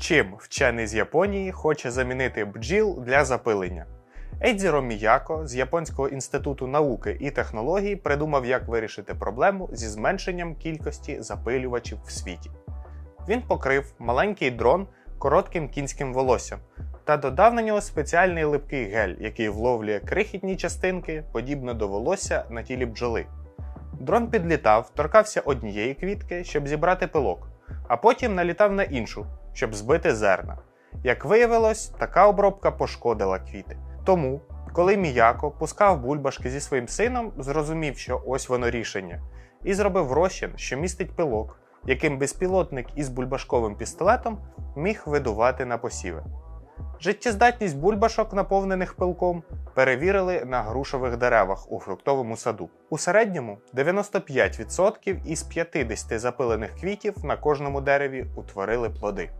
Чим вчений з Японії хоче замінити бджіл для запилення? Ейдзіро Міяко з Японського інституту науки і технологій придумав, як вирішити проблему зі зменшенням кількості запилювачів в світі. Він покрив маленький дрон коротким кінським волоссям та додав на нього спеціальний липкий гель, який вловлює крихітні частинки, подібно до волосся на тілі бджоли. Дрон підлітав, торкався однієї квітки, щоб зібрати пилок, а потім налітав на іншу, щоб збити зерна. Як виявилось, така обробка пошкодила квіти. Тому, коли Міяко пускав бульбашки зі своїм сином, зрозумів, що ось воно рішення, і зробив розчин, що містить пилок, яким безпілотник із бульбашковим пістолетом міг видувати на посіви. Життєздатність бульбашок, наповнених пилком, перевірили на грушових деревах у фруктовому саду. У середньому 95% із 50 запилених квітів на кожному дереві утворили плоди.